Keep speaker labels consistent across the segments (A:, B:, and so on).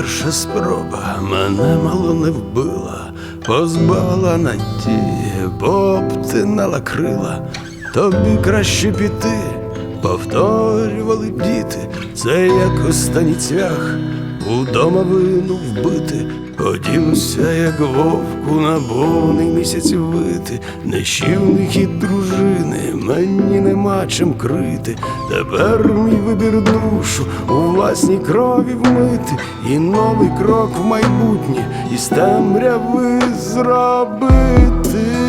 A: перша спроба мене мало не вбила, позбавила надії, бо обтинала крила, тобі краще піти, повторювали діти, це як останній цвях, удома вину вбити, Хотілося, як вовку на повний місяць вити, нещівних і дружини, мені нема чим крити. Тепер мій вибір душу у власній крові вмити, і новий крок в майбутнє із темряви зробити.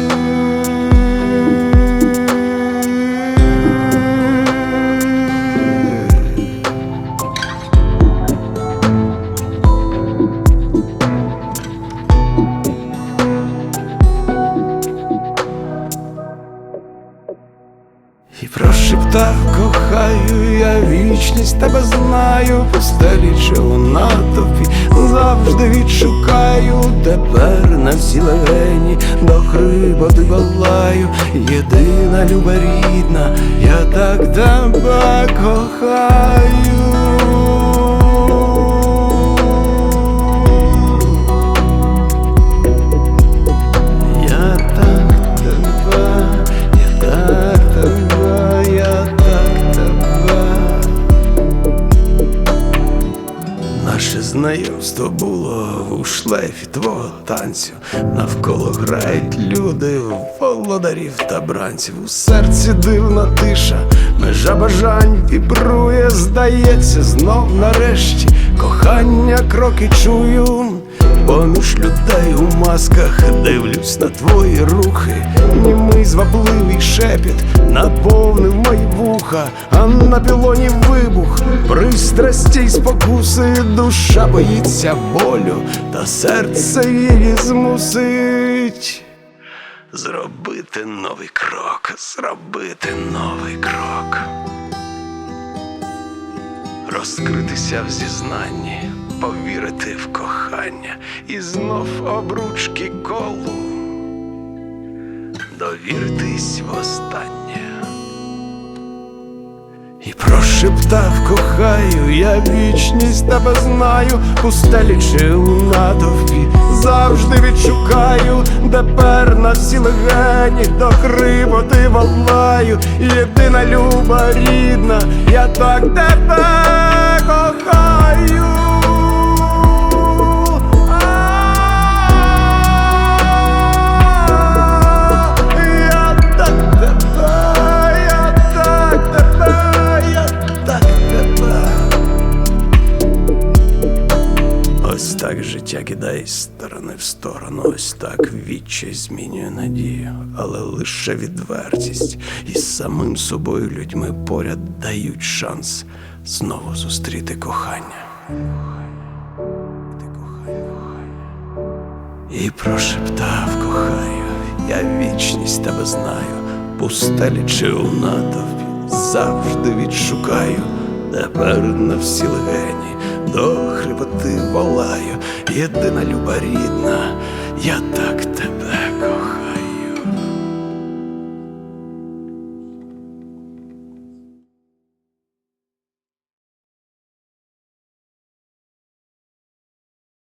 A: І прошептав, кохаю, я вічність тебе знаю, постелі чи у натовпі завжди відшукаю. Тепер на всі легені до хриботи волаю, єдина люба рідна, я так тебе кохаю. Наше знайомство було у шлейфі твого танцю. Навколо грають люди, володарів та бранців. У серці дивна тиша, межа бажань вібрує, здається, знов нарешті кохання кроки чую. Поміж людей у масках дивлюсь на твої рухи, німий звабливий шепіт наповнив мої вуха, а на пілоні вибух, пристрасті й спокуси, душа боїться болю, та серце її змусить. Зробити новий крок, зробити новий крок. Розкритися в зізнанні, повірити в кохання. І знов обручки колу, довіритись востаннє. І прошептав, кохаю, я вічність тебе знаю, пустелі чи у натовпі завжди відшукаю, тепер на всі легені до хриботи волаю, єдина люба рідна, я так тебе кохаю. Ось так життя кидає з сторони в сторону, ось так відчай змінює надію, але лише відвертість і з самим собою людьми поряд дають шанс знову зустріти. Кохання. І прошептав, кохаю, я вічність тебе знаю, пустелі чи у натовпі завжди відшукаю, тепер на всі легені до хрипоти волаю, єдина люба рідна, я так тебе